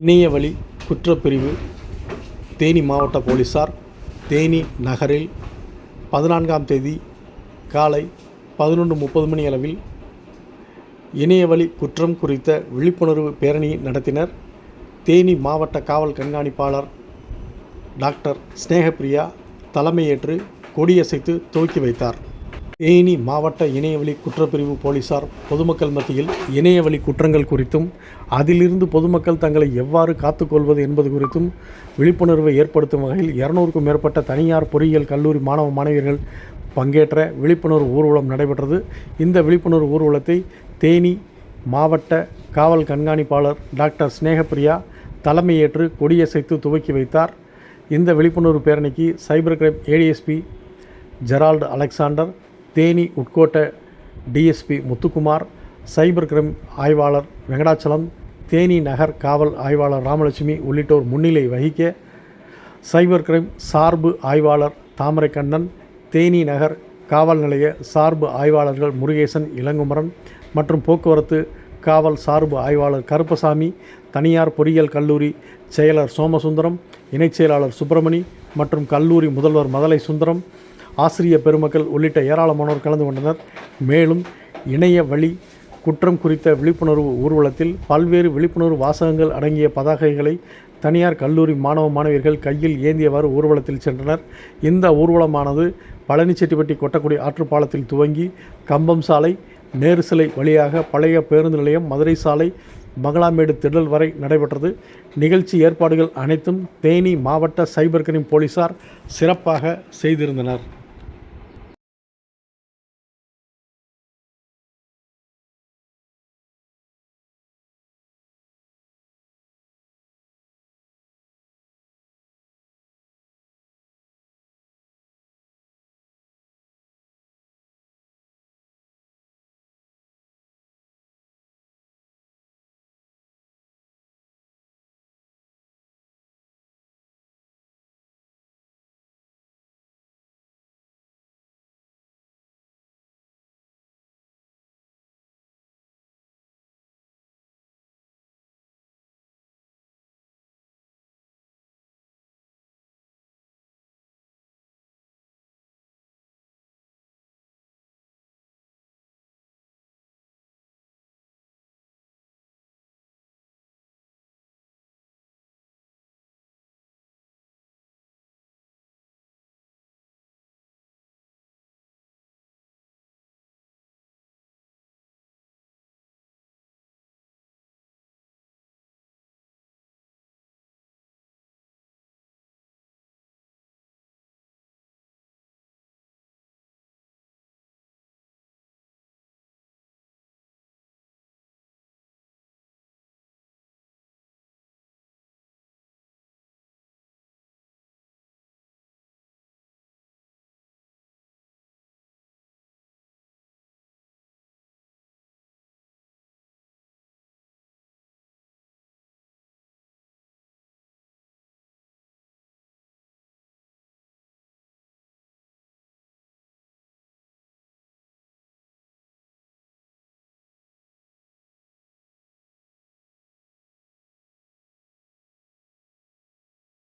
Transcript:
இணையவழி குற்றப்பிரிவு தேனி மாவட்ட போலீசார் தேனி நகரில் பதினான்காம் தேதி காலை பதினொன்று முப்பது மணி அளவில் இணையவழி குற்றம் குறித்த விழிப்புணர்வு பேரணி நடத்தினர் தேனி மாவட்ட காவல் கண்காணிப்பாளர் டாக்டர் ஸ்னேகப்பிரியா தலைமையேற்று கொடியசைத்து துவக்கி வைத்தார். தேனி மாவட்ட இணையவழி குற்றப்பிரிவு போலீசார் பொதுமக்கள் மத்தியில் இணையவழி குற்றங்கள் குறித்தும் அதிலிருந்து பொதுமக்கள் தங்களை எவ்வாறு காத்துக்கொள்வது என்பது குறித்தும் விழிப்புணர்வை ஏற்படுத்தும் வகையில் இருநூறுக்கும் மேற்பட்ட தனியார் பொறியியல் கல்லூரி மாணவ மாணவியர்கள் பங்கேற்ற விழிப்புணர்வு ஊர்வலம் நடைபெற்றது. இந்த விழிப்புணர்வு ஊர்வலத்தை தேனி மாவட்ட காவல் கண்காணிப்பாளர் டாக்டர் ஸ்னேகப்பிரியா தலைமையேற்று கொடியசைத்து துவக்கி வைத்தார். இந்த விழிப்புணர்வு பேரணிக்கு cyber crime ADSP Gerald Alexander Theni உட்கோட்ட DSP Muthukumar cyber crime ஆய்வாளர் வெங்கடாச்சலம் தேனி நகர் காவல் ஆய்வாளர் ராமலட்சுமி உள்ளிட்டோர் முன்னிலை வகிக்க சைபர் கிரைம் சார்பு ஆய்வாளர் தாமரைக்கண்ணன் தேனி நகர் காவல் நிலைய சார்பு ஆய்வாளர்கள் முருகேசன் இளங்குமரன் மற்றும் போக்குவரத்து காவல் சார்பு ஆய்வாளர் கருப்பசாமி தனியார் பொறியியல் கல்லூரி செயலர் சோமசுந்தரம் இணைச் செயலாளர் சுப்பிரமணி மற்றும் கல்லூரி முதல்வர் மதலை சுந்தரம் ஆசிரிய பெருமக்கள் உள்ளிட்ட ஏராளமானோர் கலந்து கொண்டனர். மேலும் இணைய வழி குற்றம் குறித்த விழிப்புணர்வு ஊர்வலத்தில் பல்வேறு விழிப்புணர்வு வாசகங்கள் அடங்கிய பதாகைகளை தனியார் கல்லூரி மாணவ மாணவியர்கள் கையில் ஏந்தியவாறு ஊர்வலத்தில் சென்றனர். இந்த ஊர்வலமானது பழனிச்செட்டிப்பட்டி கொட்டக்குடி ஆற்றுப்பாலத்தில் துவங்கி கம்பம் சாலை நேரு சிலை வழியாக பழைய பேருந்து நிலையம் மதுரை சாலை மங்களாமேடு திடல் வரை நடைபெற்றது. நிகழ்ச்சி ஏற்பாடுகள் அனைத்தும் தேனி மாவட்ட சைபர் கிரைம் போலீசார் சிறப்பாக செய்திருந்தனர்.